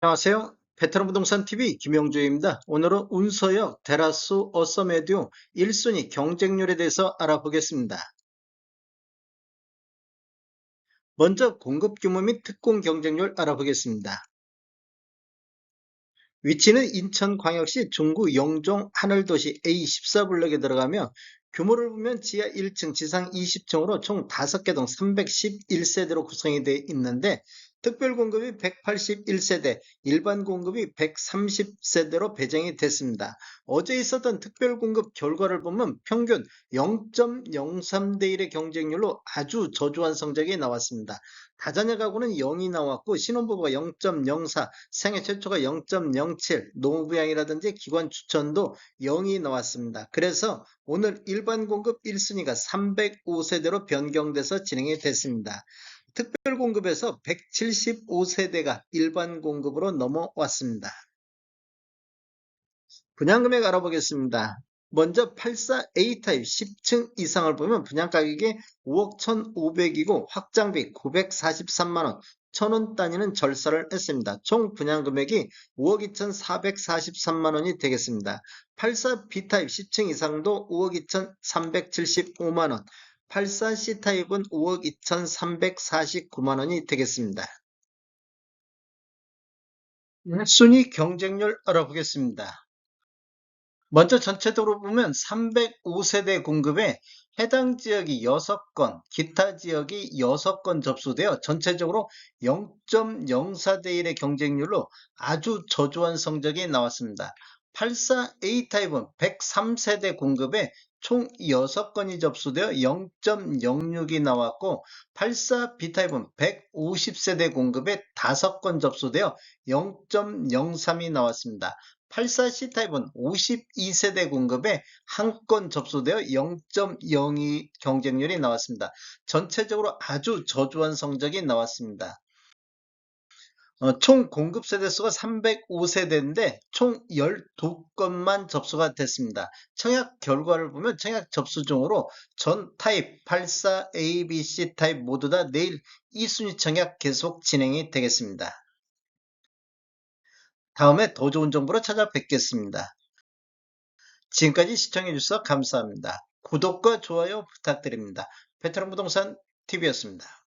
안녕하세요. 베테랑 부동산 TV 김영주입니다. 오늘은 운서역 데라스 어서메디오 1순위 경쟁률에 대해서 알아보겠습니다. 먼저 공급 규모 및 특공 경쟁률 알아보겠습니다. 위치는 인천광역시 중구 영종 하늘도시 A14블럭에 들어가며 규모를 보면 지하 1층, 지상 20층으로 총 5개 동 311세대로 구성이 되어 있는데 특별 공급이 181세대, 일반 공급이 130세대로 배정이 됐습니다. 어제 있었던 특별 공급 결과를 보면 평균 0.03대 1의 경쟁률로 아주 저조한 성적이 나왔습니다. 다자녀 가구는 0이 나왔고 신혼부부가 0.04, 생애 최초가 0.07, 노무부양이라든지 기관 추천도 0이 나왔습니다. 그래서 오늘 일반 공급 1순위가 305세대로 변경돼서 진행이 됐습니다. 특별 공급에서 175세대가 일반 공급으로 넘어왔습니다. 분양금액 알아보겠습니다. 먼저 84A 타입 10층 이상을 보면 분양 가격이 5억 1,500이고 확장비 943만원, 1,000원 단위는 절사를 했습니다. 총 분양 금액이 5억 2,443만원이 되겠습니다. 84B 타입 10층 이상도 5억 2,375만원, 84C타입은 5억 2,349만원이 되겠습니다. 순위 경쟁률 알아보겠습니다. 먼저 전체적으로 보면 305세대 공급에 해당 지역이 6건, 기타 지역이 6건 접수되어 전체적으로 0.04대 1의 경쟁률로 아주 저조한 성적이 나왔습니다. 84A 타입은 103세대 공급에 총 6건이 접수되어 0.06이 나왔고 84B 타입은 150세대 공급에 5건 접수되어 0.03이 나왔습니다. 84C 타입은 52세대 공급에 한건 접수되어 0.02 경쟁률이 나왔습니다. 전체적으로 아주 저조한 성적이 나왔습니다. 어, 총 공급 세대 수가 305세대인데 총 12건만 접수가 됐습니다. 청약 결과를 보면 청약 접수 중으로 전 타입 84 A, B, C 타입 모두 다 내일 2순위 청약 계속 진행이 되겠습니다. 다음에 더 좋은 정보로 찾아뵙겠습니다. 지금까지 시청해주셔서 감사합니다. 구독과 좋아요 부탁드립니다. 베테랑 부동산 TV였습니다.